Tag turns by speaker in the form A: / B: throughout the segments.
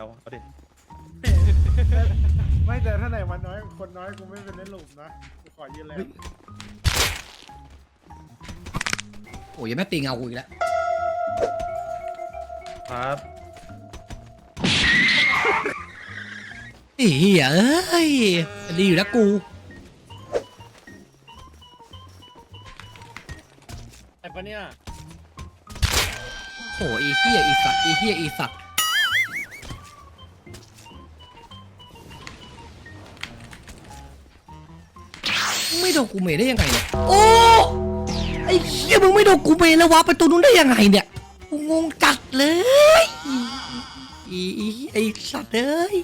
A: เอาเอาดิ
B: ไม่แต่ถ้าไหนวันน้อยคนน้อยกูไม่เป็นเล่นหลุมนะกูขอยืนเลย
C: โอ้ยยังแม่ตีเงากูอีกแล้ว
A: ครับ
C: ไอ้เหี้ยเอ้ยดีอยู่แล้วกู
D: ไอ้ปะเนี่ย
C: โอ้ยไอ้เหี้ยอีสัตว์ไอ้เหี้ยอีสัตว์ ไม่โดนกูเมย์ได้ยังไงเนี่ยโอ้ไอ้เหี้ยมึงไม่โดนกูเมย์แล้ววะประตูนู้นได้ยังไงเนี่ยกูงงจัดเลยอีอีไอ้สัตว์เอ้ย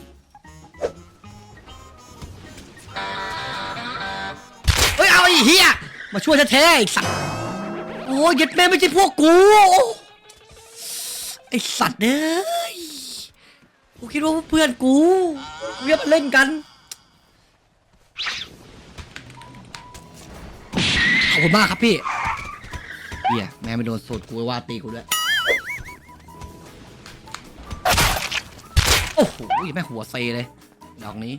C: เฮ้ยเอาไอ้เหี้ยมาช่วยแท้ๆไอ้สัตว์โอ้ยเยัดแม่ไม่ใช่พวกกูไอ้สัตว์เอ้ยกูคิดว่าเพื่อนกูกูจะมาเล่นกัน อบคุณมากครับพี่เฮียแม่ไม่โดนสูตรกูว่าตีกูด้วย โอ้โหแม่หัวเซเลย ดอกนี้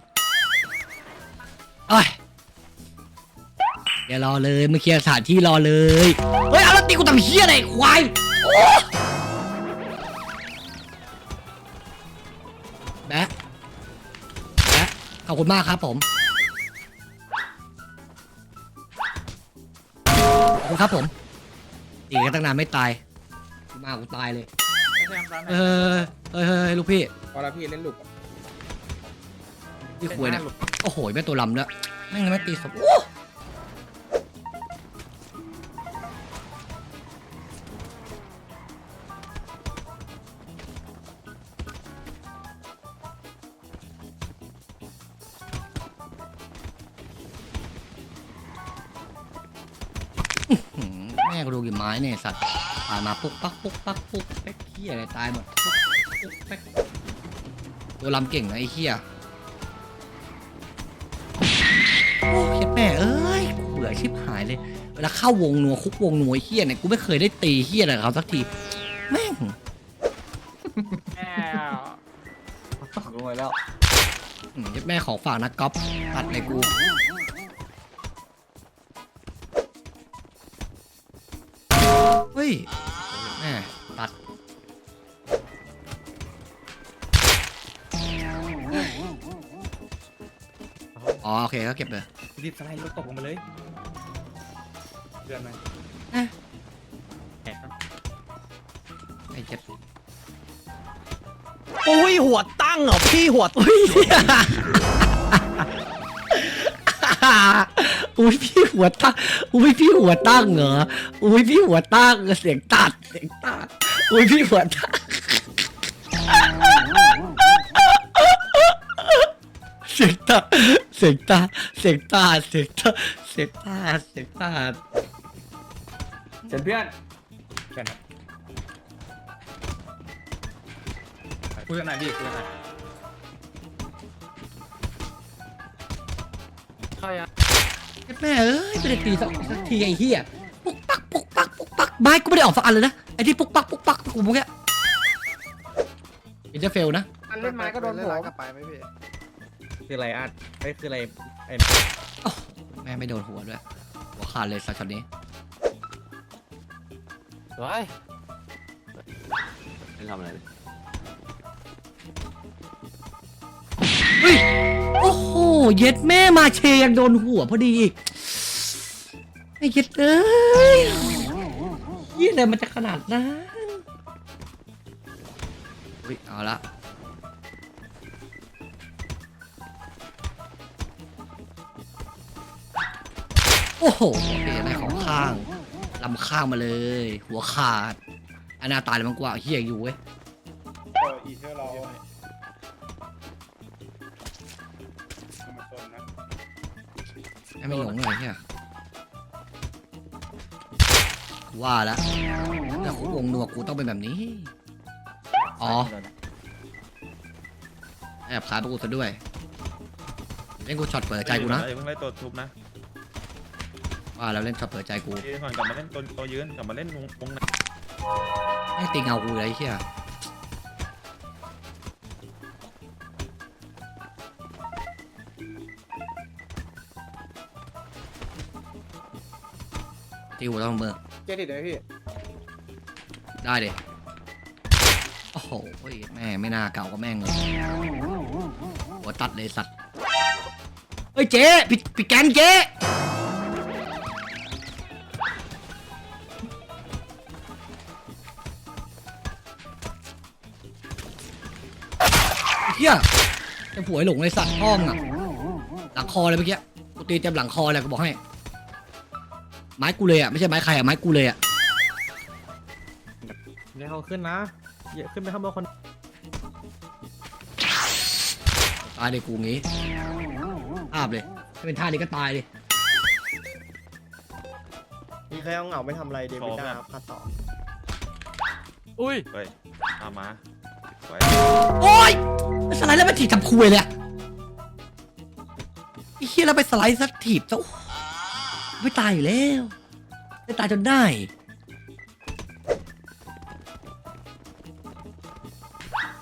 C: เอ้ยอย่ารอเลยมาเคลียร์สถานที่รอเลย เฮ้ย เอาแล้วตีกูทำเฮียอะไรควายแบ๊ะแบ๊ะขอบคุณมากครับผม คุณครับผมตีกันตั้งนานไม่ตายกูมากูตายเลยเออเฮ้ยเฮ้ยเฮ้ยลูกพี่
E: พอแล้วพี่เล่นลูก
C: พี่คุยเนี่ย โอ้โหแม่ตัวลำด้วยแม่งไม่ตีสมโอ้ กูดูกี่ไม้เนี่ยสัตว์ผ่านมาปุ๊กปักปุ๊กปักปุ๊กแป๊กเฮียอะไรตายหมดปุ๊กปุ๊กแป๊กตัวลำเก่งนะไอ้เฮียโอ้ยแม่เอ้ยกูเบื่อชิบหายเลยเวลาเข้าวงนัวคุกวงนัวไอ้เฮียเนี่ยกูไม่เคยได้ตีเฮียอะไรกับเขาสักทีแม่ง
E: ลงไปแล้ว
C: อืมแม่ของฝากนะก๊อฟตัดเลยกู ยแม่ตัดอ๋อโอเคก็เก็บเลย
A: รีบสไลด์รถตกลงมาเลยเดือนไหม
C: ไอ้เจ็บ
D: โอ้ยหัวตั้งเหรอพี่หัว
C: อุ้ย อุ้ยพี่หัวตั้งอุ้ยพี่หัวตั้งเหรออุ้ยพี่หัวตั้งเสียงตัดเสียงตัดอุ้ยพี่หัวตั้งเสียงตัดเสียงตัดเสียงตัดเสียงตัดเสียงตัดเสียงตัด
E: เชิญเพื่อน
A: แค่นั้นคุยกันหน่อยพี่คุยกันหน่อย
D: ใครอะ
C: แม่เอ้ยไม่ได้ตีสักสักทีไอ้เหี้ยปุ๊กปักปุ๊กปักปุ๊กปักไม้กูไม่ได้ออกสักอันเลยนะไอ้ที่ปุ๊กปักปุ๊กปักกูเมื่อกี้อินเตอร์เฟลนะ
E: อันเล่นไม้ก็โดนผม
B: กลับไปไหมพี่
E: คืออะไรอาร์ตไอ้ยคืออะไรไอ้
C: แม่ไม่โดนหัวด้วยหัวขาดเลยสักช็อตนี้
D: เฮ้ย
E: ไม่ทำอะไรเลย
C: อ้โห เย็ดแม่มาเชยังโดนหัวพอดีอีกไอ้เย็ดเอ้ยยี่อะไรมันจะขนาดนั้นเฮ้ยเอาละ โอ้โหเป็นอะไรของข้างลำข้างมาเลย หัวขาดอันหนาตายเลยมันกว่าเฮียอยู่เว้ย
B: เอออีเทอร์เรามา
C: ไม่หลงเลยเนี่ยว่าแล้วแต่วงนัวกูต้องเป็นแบบนี้ อ๋อ แอบขาประกูซะด้วยเล่นกูช็อตเปิดใจกูนะ
A: อย่าเพิ่งไล่ตัวทุบนะ
C: ว่าแล้วเล่นช็อตเปิดใจกู
A: ยืนก่อนกลับมาเล่นตัวตัวยืนกลับมาเล่นวงวงใน
C: ให้ตีเงากูเลยไอ้เฮีย ตีหัวต้องเบอร์
B: เจดิตเลยพี่
C: ได้เด็โอ้โหแม่ไม่น่าเก่าก็แม่งเลยหัวตัดเลยสัตว์เฮ้ยเจ๊ปิดปิดแกนเจ๊เฮียจะผัวไอ้หลงเลยสัตว์ห้องอะ หลังคอเลยเมื่อกี้กูตีเต็มหลังคอเลยก็บอกให้ ไม้กูเลยอะไม่ใช่ไม้ใครอะไม้กูเลยอะ
A: เดี๋ยวเขาขึ้นนะอย่าขึ้นไปข้างบนคน
C: ตายเลยกูงี้อาบเลยถ้าเป็นท่านี้ก็ตายเลย
B: มีใครเอาเหงาไม่ทำอะไรเดวิดาพัดต่อ
D: อุ้ย
F: เฮ้ยเอามาไว้
C: โอ๊ยสไลด์แล้วไปถีบทำคุยเลยอะไอ้เฮียแล้วไปสไลด์สักถีบซะโอ้โห ไม่ตายอยู่แล้ว ไม่ตายจนได้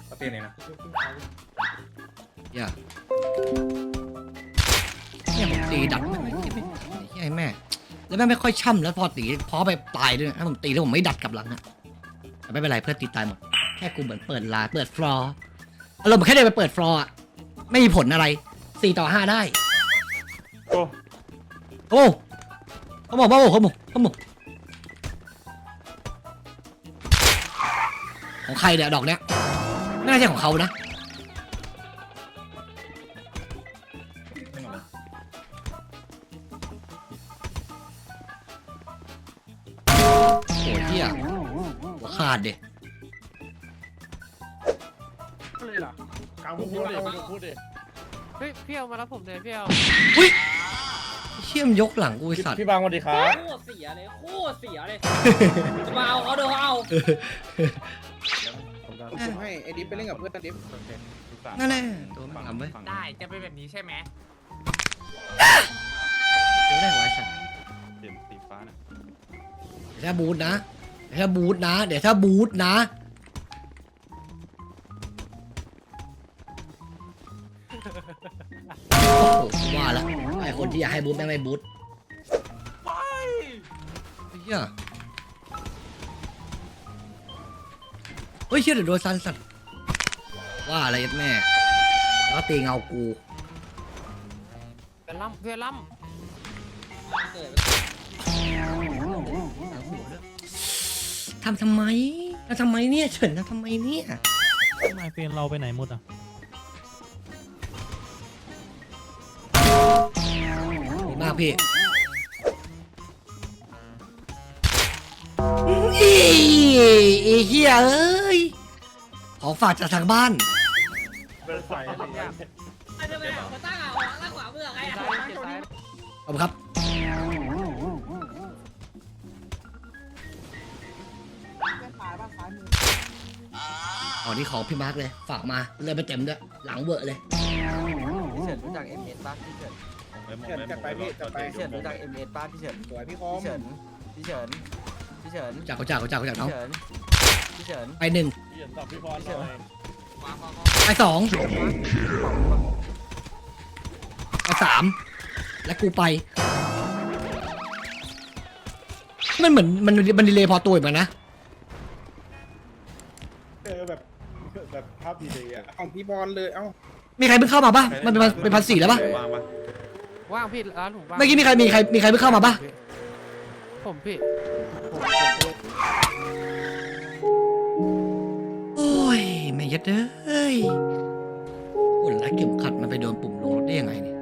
E: เอาเปลี่ยนเลยนะ
C: อย่าเนี่ยผมตีดักไม่ไม่ไม่ไม่ไอ้แม่ แล้วแม่งไม่ค่อยช่ำแล้วพอตีพอไปตายด้วยนะถ้าผมตีแล้วผมไม่ดัดกลับหลังอะแต่ไม่เป็นไรเพื่อนตีตายหมด แค่กูเหมือนเปิดลาเปิดฟลอร์อารมณ์เหมือนแค่เดินไปเปิดฟลอร์อะไม่มีผลอะไรสี่ต่อห้าได้
F: โอ้
C: โอ้ เขาบอกว่าโอ้เขาบอกเขาบอกของใครเนี่ยดอกเนี้ยไม่น่าใช่ของเขานะโอ้ยเฮียหัวขาดเด็
B: กลาง
D: พู
B: พู
D: ด
B: ด
D: ดิ
B: เรา
D: พูดดิ
G: เฮ้ยพี่เอามารับผมเลยพี่เอา
C: เชี่ยมนยกหลังกูไอสัตว์
D: พี่บางสวัสดีครับ
H: โคตรเสียเลยโคตรเสียเลยมาเอาเขาเดี๋ยวเขาเอา
B: ผมให้ไอ้ดิฟไปเล่นกับเพื่อนดิฟ
C: นั่นแหละตัวมันทำไว้
G: ได้จะเป็นแบบนี้ใช่ไหม
C: เดี๋ยวได้หัวไอ้สัตว์
F: เห็นสีฟ้าน่ะ
C: เดี๋ยวถ้าบูทนะเดี๋ยวถ้าบูทนะ เดี๋ยวถ้าบูทนะ คนที่อยากให้บูทแม่งไม่บูทเฮียเฮ้ยเชี่ยเดี๋ยวโดนซันสัตว์ว่าอะไรยัดแม่แล้วก็ตีเงากู
G: เพื่อนล่ำเพื่อนล่
H: เกิด
C: ทำทำไมทำทำไมเนี่ยเฉินทำทำไมเนี่ย
A: ทำไมเฟรนเราไปไหนหมดอะ
C: พี่อีเฮียเอ้ยของฝากจากทางบ้าน
B: เป็นไฟ
H: ไอ้เจ้าแม่เขาตั้งอะตั้งขวามือไงอะ
G: ซ้ายเจ็บซ้าย
C: ขอบคุณครับ อ๋อนี่ของพี่มาร์กเลย ฝากมาเลยไปเต็มด้วย หลังเวอร์เลย
E: พี่เฉินรู้จักเอ็มเอสป้าพี่เฉิน
F: ไว้มองไว้มองไว้รอ
E: พี่เฉินรู้จักเอ็มเอสป้าพี่เฉิน
B: สวยพี่คอม
E: พี่เฉินพี่เฉินพี่เฉิน
C: จากเขาจากเขาจากเขาจากน้อง
E: พี่เฉินพี่เฉิน
C: ไปหนึ่ง
D: พี่เฉินตอบพี่บอลหน่อย
C: ไปสองไปสามและกูไป มันเหมือนมันมันดีเลยพอตัวเหมือนนะ
B: เออแบบแบบภาพดีเลยอะของพี่บอลเลยเอ้า
C: มีใครเพิ่งเข้ามาปะมันเป็นพันเป็นพันสี่แล้วปะ
F: วางปะ
G: ว่างพี่ร้านผมว่าง
C: เมื่อกี้มีใครมีใครมีใครเพิ่งเข้ามาปะ
G: ผมพี่
C: โอ้ยแม่ยัดเอ้ยโอ้แล้วเข็มขัดมันไปโดนปุ่มลงรถได้ยังไงเนี่ย